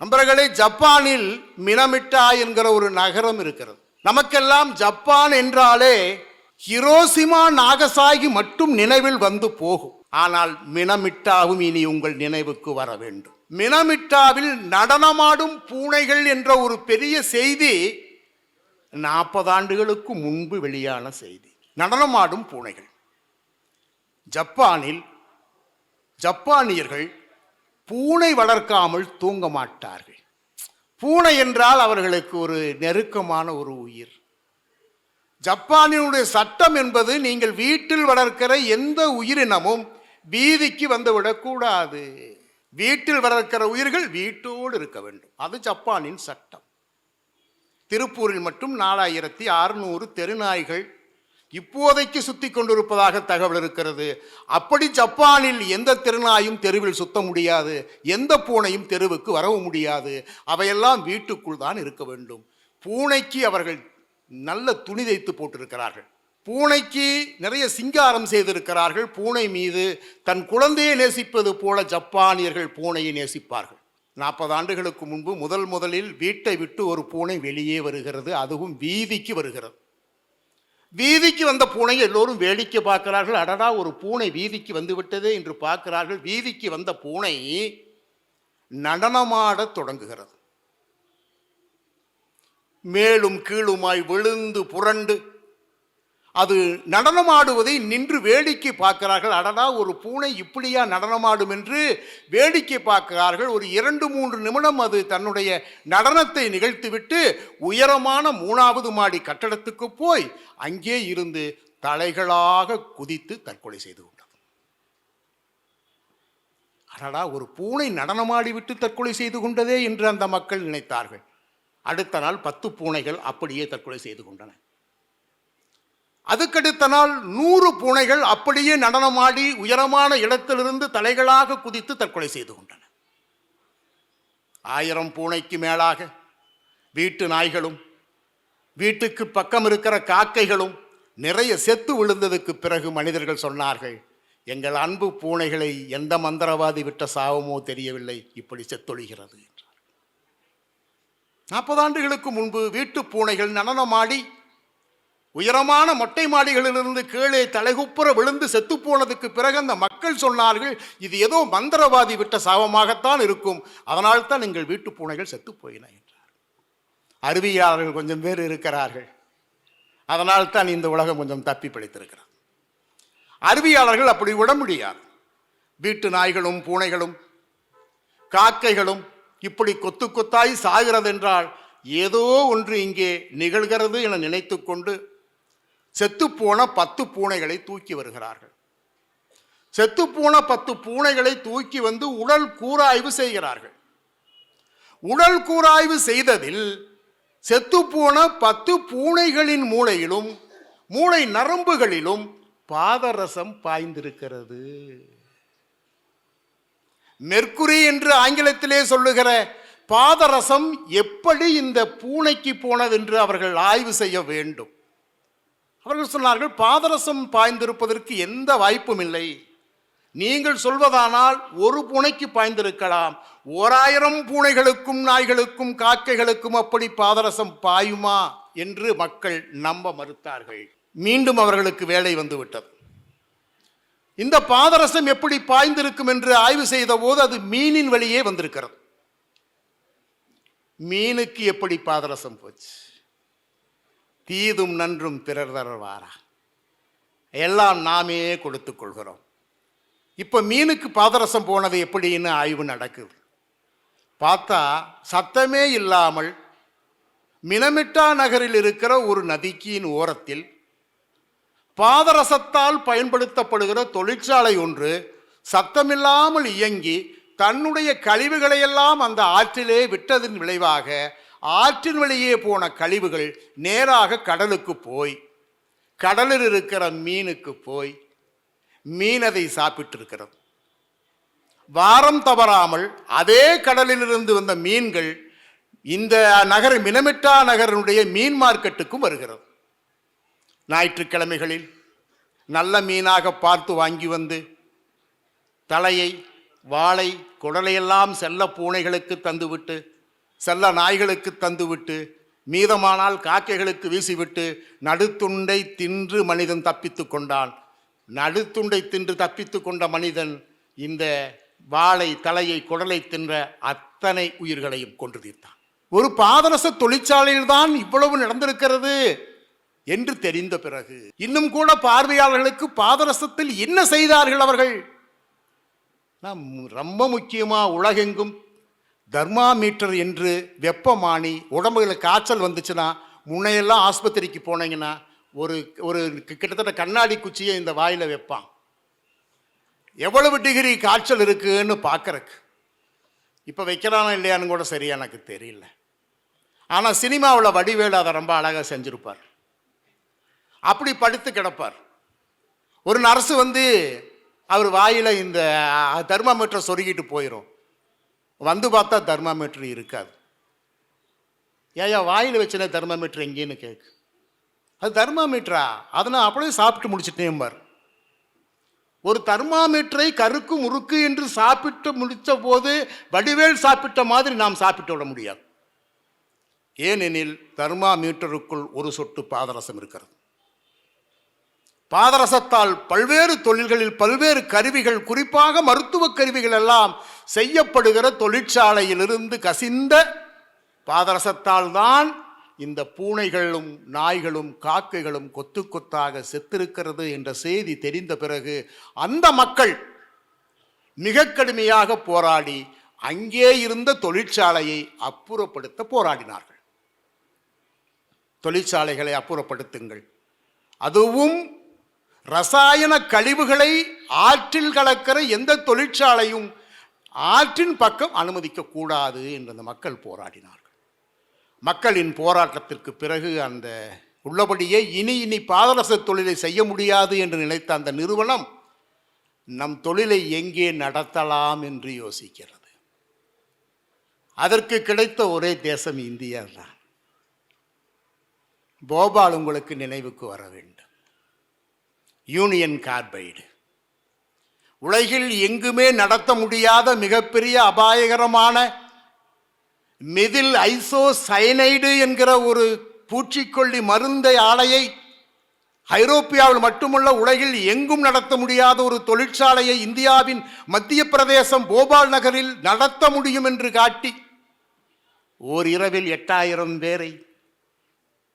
நண்பர்களே ஜப்பானில் மினமிட்டா என்கிற ஒரு நகரம் இருக்கிறது. நமக்கெல்லாம் ஜப்பான் என்றாலே ஹிரோசிமா நாகசாகி மட்டும் நினைவில் வந்து போகும். ஆனால் மினமிட்டாவும் இனி உங்கள் நினைவுக்கு வர வேண்டும். மினமிட்டாவில் நடனமாடும் பூனைகள் என்ற ஒரு பெரிய செய்தி நாற்பது ஆண்டுகளுக்கு முன்பு வெளியான செய்தி. நடனமாடும் பூனைகள். ஜப்பானில் ஜப்பானியர்கள் பூனை வளர்க்காமல் தூங்க மாட்டார்கள். பூனை என்றால் அவர்களுக்கு ஒரு நெருக்கமான ஒரு உயிர். ஜப்பானினுடைய சட்டம் என்பது நீங்கள் வீட்டில் வளர்க்கிற எந்த உயிரினமும் வீதிக்கு வந்து விடக்கூடாது. வீட்டில் வளர்க்கிற உயிர்கள் வீட்டோடு இருக்க வேண்டும். அது ஜப்பானின் சட்டம். திருப்பூரில் மட்டும் நாலாயிரத்தி அறுநூறு தெருநாய்கள் இப்போதைக்கு சுத்தி கொண்டிருப்பதாக தகவல் இருக்கிறது. அப்படி ஜப்பானில் எந்த திருநாயும் தெருவில் சுத்த முடியாது. எந்த பூனையும் தெருவுக்கு வரவும் முடியாது. அவையெல்லாம் வீட்டுக்குள் தான் இருக்க வேண்டும். பூனைக்கு அவர்கள் நல்ல துணி தைத்து போட்டிருக்கிறார்கள். பூனைக்கு நிறைய சிங்காரம் செய்திருக்கிறார்கள். பூனை மீது தன் குழந்தையை நேசிப்பது போல ஜப்பானியர்கள் பூனையை நேசிப்பார்கள். நாற்பது ஆண்டுகளுக்கு முன்பு முதல் முதலில் வீட்டை விட்டு ஒரு பூனை வெளியே வருகிறது. அதுவும் வீதிக்கு வருகிறது. வீதிக்கு வந்த பூனையை எல்லோரும் வேடிக்கை பார்க்கிறார்கள். அடடா ஒரு பூனை வீதிக்கு வந்து விட்டதே என்று பார்க்கிறார்கள். வீதிக்கு வந்த பூனை நடனமாடத் தொடங்குகிறது. மேலும் கீழுமாய் விழுந்து புரண்டு அது நடனமாடுவதை நின்று வேடிக்கை பார்க்கிறார்கள். அடடா ஒரு பூனை இப்படியா நடனமாடும் என்று வேடிக்கை பார்க்கிறார்கள். ஒரு இரண்டு மூன்று நிமிடம் அது தன்னுடைய நடனத்தை நிகழ்த்திவிட்டு உயரமான மூணாவது மாடி கட்டடத்துக்கு போய் அங்கே இருந்து தலைகளாக குதித்து தற்கொலை செய்து கொண்டது. அடடா ஒரு பூனை நடனமாடி விட்டு தற்கொலை செய்து கொண்டதே என்று அந்த மக்கள் நினைத்தார்கள். அடுத்த நாள் பத்து பூனைகள் அப்படியே தற்கொலை செய்து கொண்டன. அதுக்கடுத்த நாள் நூறு பூனைகள் அப்படியே நடனமாடி உயரமான இடத்திலிருந்து தலைகளாக குதித்து தற்கொலை செய்து கொண்டன. ஆயிரம் பூனைக்கு மேலாக வீட்டு நாய்களும் வீட்டுக்கு பக்கம் இருக்கிற காக்கைகளும் நிறைய செத்து விழுந்ததுக்கு பிறகு மனிதர்கள் சொன்னார்கள் எங்கள் அன்பு பூனைகளை எந்த மந்திரவாதி விட்ட சாவமோ தெரியவில்லை இப்படி செத்தொழிகிறது என்றார். நாற்பது ஆண்டுகளுக்கு முன்பு வீட்டு பூனைகள் நடனமாடி உயரமான மொட்டை மாடிகளிலிருந்து கீழே தலைகுப்புற விழுந்து செத்துப்போனதுக்கு பிறகு அந்த மக்கள் சொன்னார்கள் இது ஏதோ மந்திரவாதி விட்ட சாபமாகத்தான் இருக்கும். அதனால் தான் எங்கள் வீட்டு பூனைகள் செத்து போயின என்றார். அறிவியலாளர்கள் கொஞ்சம் பேர் இருக்கிறார்கள். அதனால் தான் இந்த உலகம் கொஞ்சம் தப்பி பிழைத்திருக்கிறார் அறிவியலாளர்கள் அப்படி விட முடியாது. வீட்டு நாய்களும் பூனைகளும் காக்கைகளும் இப்படி கொத்து கொத்தாய் சாகிறதென்றால் ஏதோ ஒன்று இங்கே நிகழ்கிறது என நினைத்துக்கொண்டு செத்துப்போன பத்து பூனைகளை தூக்கி வருகிறார்கள். செத்துப்போன பத்து பூனைகளை தூக்கி வந்து உடல் கூராய்வு செய்கிறார்கள். உடல் கூராய்வு செய்ததில் செத்துப்போன பத்து பூனைகளின் மூளையிலும் மூளை நரம்புகளிலும் பாதரசம் பாய்ந்திருக்கிறது. மெர்க்குரி என்று ஆங்கிலத்திலே சொல்லுகிற பாதரசம் எப்படி இந்த பூனைக்கு போனது என்று அவர்கள் ஆய்வு செய்ய வேண்டும். அவர்கள் சொன்னார்கள் பாதரசம் பாய்ந்திருப்பதற்கு எந்த வாய்ப்பும் இல்லை. நீங்கள் சொல்வதானால் ஒரு பூனைக்கு பாய்ந்திருக்கலாம். ஓராயிரம் பூனைகளுக்கும் நாய்களுக்கும் காக்கைகளுக்கும் அப்படி பாதரசம் பாயுமா? என்று மக்கள் நம்ப மறுத்தார்கள். மீண்டும் அவர்களுக்கு வேலை வந்துவிட்டது. இந்த பாதரசம் எப்படி பாய்ந்திருக்கும் என்று ஆய்வு செய்த போது அது மீனின் வழியே வந்திருக்கிறது. மீனுக்கு எப்படி பாதரசம் போச்சு? தீதும் நன்றும் பிறர் தரவாரா? எல்லாம் நாமே கொடுத்து கொள்கிறோம். இப்போ மீனுக்கு பாதரசம் போனது எப்படின்னு ஆய்வு நடக்குது. பார்த்தா சத்தமே இல்லாமல் மினமிட்டா நகரில் இருக்கிற ஒரு நதிக்கின் ஓரத்தில் பாதரசத்தால் பயன்படுத்தப்படுகிற தொழிற்சாலை ஒன்று சத்தமில்லாமல் இயங்கி தன்னுடைய கழிவுகளையெல்லாம் அந்த ஆற்றிலே விட்டதன் விளைவாக ஆற்றின் வழியே போன கழிவுகள் நேராக கடலுக்கு போய் கடலில் இருக்கிற மீனுக்கு போய் மீனதை அதை சாப்பிட்டு இருக்கிறது வாரம் தவறாமல் அதே கடலிலிருந்து வந்த மீன்கள் இந்த நகர் மினமிட்டா நகரினுடைய மீன் மார்க்கெட்டுக்கும் வருகிறது. ஞாயிற்றுக்கிழமைகளில் நல்ல மீனாக பார்த்து வாங்கி வந்து தலையை வாளை குடலையெல்லாம் செல்ல பூனைகளுக்கு தந்துவிட்டு செல்ல நாய்களுக்கு தந்துவிட்டு மீதமானால் காக்கைகளுக்கு வீசிவிட்டு நடுத்துண்டை தின்று மனிதன் தப்பித்து கொண்டான். நடுத்துண்டை தின்று தப்பித்து கொண்ட மனிதன் இந்த வாளை தலையை குடலை தின்ற அத்தனை உயிர்களையும் கொன்று தீர்த்தான். ஒரு பாதரச தொழிற்சாலையில்தான் இவ்வளவு நடந்திருக்கிறது என்று தெரிந்த பிறகு இன்னும் கூட பார்வையாளர்களுக்கு பாதரசத்தில் என்ன செய்தார்கள் அவர்கள்? ரொம்ப முக்கியமாக உலகெங்கும் தர்மாமீட்டர் என்று வெப்பமானி உடம்புல காய்ச்சல் வந்துச்சுன்னா முன்னையெல்லாம் ஆஸ்பத்திரிக்கு போனீங்கன்னா ஒரு ஒரு கிட்டத்தட்ட கண்ணாடி குச்சியை இந்த வாயில் வைப்பான். எவ்வளவு டிகிரி காய்ச்சல் இருக்குன்னு பார்க்கறக்கு. இப்போ வைக்கிறானா இல்லையான்னு கூட சரியா எனக்கு தெரியல. ஆனால் சினிமாவில் வடிவேலு அதை ரொம்ப அழகாக செஞ்சுருப்பார். அப்படி படுத்து கிடப்பார். ஒரு நர்ஸு வந்து அவர் வாயில் இந்த தர்மாமீட்டரை சொருகிட்டு போயிடும் வந்து பார்த்தா தர்மாமீட்டர் இருக்காது. ஏயா வாயில் வச்சுனே தர்மாமீட்ரு எங்கேன்னு கேட்கு அது தர்மாமீட்டரா அதை நான் அப்படியே சாப்பிட்டு முடிச்சிட்டேன் பார். ஒரு தர்மாமீட்டரை கருக்கு முறுக்கு என்று சாப்பிட்டு முடித்த போது வடிவேல் சாப்பிட்ட மாதிரி நாம் சாப்பிட்டு விட முடியாது. ஏனெனில் தர்மாமீட்டருக்குள் ஒரு சொட்டு பாதரசம் இருக்கிறது. பாதரசத்தால் பல்வேறு தொழில்களில் பல்வேறு கருவிகள் குறிப்பாக மருத்துவ கருவிகள் எல்லாம் செய்யப்படுகிற தொழிற்சாலையிலிருந்து கசிந்த பாதரசத்தால் தான் இந்த பூனைகளும் நாய்களும் காக்கைகளும் கொத்து கொத்தாக செத்திருக்கிறது என்ற செய்தி தெரிந்த பிறகு அந்த மக்கள் மிக கடுமையாக போராடி அங்கே இருந்த தொழிற்சாலையை அப்புறப்படுத்த போராடினார்கள். தொழிற்சாலைகளை அப்புறப்படுத்துங்கள். அதுவும் ரசாயன கழிவுகளை ஆற்றில் கலக்கிற எந்த தொழிற்சாலையும் ஆற்றின் பக்கம் அனுமதிக்க கூடாது என்று அந்த மக்கள் போராடினார்கள். மக்களின் போராட்டத்திற்கு பிறகு அந்த உள்ளபடியே இனி இனி பாதரச தொழிலை செய்ய முடியாது என்று நினைத்த அந்த நிறுவனம் நம் தொழிலை எங்கே நடத்தலாம் என்று யோசிக்கிறது. அதற்கு கிடைத்த ஒரே தேசம் இந்தியா தான். போபால் உங்களுக்கு நினைவுக்கு வர வேண்டும். யூனியன் கார்பைடு உலகில் எங்குமே நடத்த முடியாத மிகப்பெரிய அபாயகரமான மெதில் ஐசோ சயனைடு என்கிற ஒரு பூச்சிக்கொல்லி மருந்தை ஆலையை ஐரோப்பியாவில் மட்டுமல்ல உலகில் எங்கும் நடத்த முடியாத ஒரு தொழிற்சாலையை இந்தியாவின் மத்திய பிரதேசம் போபால் நகரில் நடத்த முடியும் என்று காட்டி ஓர் இரவில் எட்டாயிரம் பேரை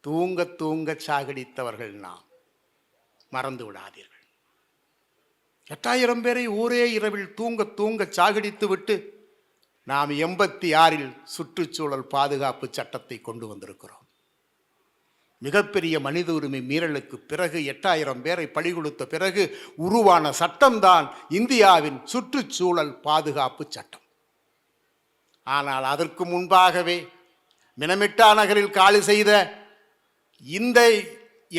தூங்க தூங்க சாகடித்தவர்கள் நாம். மறந்து விடாதீர்கள். எட்டாயிரம் பேரை ஒரே இரவில் தூங்க தூங்க சாகடித்து விட்டு நாம் எண்பத்தி ஆறில் சுற்றுச்சூழல் பாதுகாப்பு சட்டத்தை கொண்டு வந்திருக்கிறோம். மிகப்பெரிய மனித உரிமை மீறலுக்கு பிறகு எட்டாயிரம் பேரை பழி கொடுத்த பிறகு உருவான சட்டம்தான் இந்தியாவின் சுற்றுச்சூழல் பாதுகாப்பு சட்டம். ஆனால் அதற்கு முன்பாகவே மினமிட்டா நகரில் காலி செய்த இந்த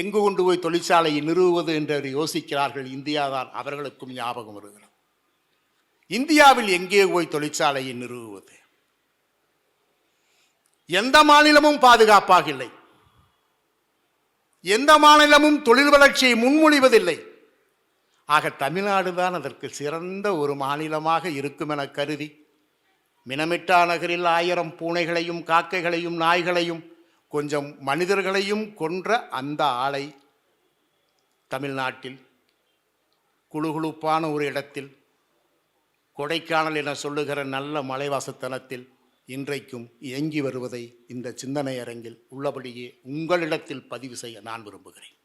எங்கு கொண்டு போய் தொழிற்சாலையை நிறுவுவது என்று யோசிக்கிறார்கள் இந்தியா தான் அவர்களுக்கும் ஞாபகம் வருகிறது. இந்தியாவில் எங்கே போய் தொழிற்சாலையை நிறுவுவது? எந்த மாநிலமும் பாதுகாப்பாக இல்லை. எந்த மாநிலமும் தொழில் வளர்ச்சியை முன்மொழிவதில்லை. ஆக தமிழ்நாடு தான் அதற்கு சிறந்த ஒரு மாநிலமாக இருக்கும் என கருதி மினமிட்டா நகரில் ஆயிரம் பூனைகளையும் காக்கைகளையும் நாய்களையும் கொஞ்சம் மனிதர்களையும் கொன்ற அந்த ஆளை தமிழ்நாட்டில் குழுகுழுப்பான ஒரு இடத்தில் கொடைக்கானல் என சொல்லுகிற நல்ல மலைவாசத்தனத்தில் இன்றைக்கும் இயங்கி வருவதை இந்த சிந்தனை அரங்கில் உள்ளபடியே உங்களிடத்தில் பதிவு செய்ய நான் விரும்புகிறேன்.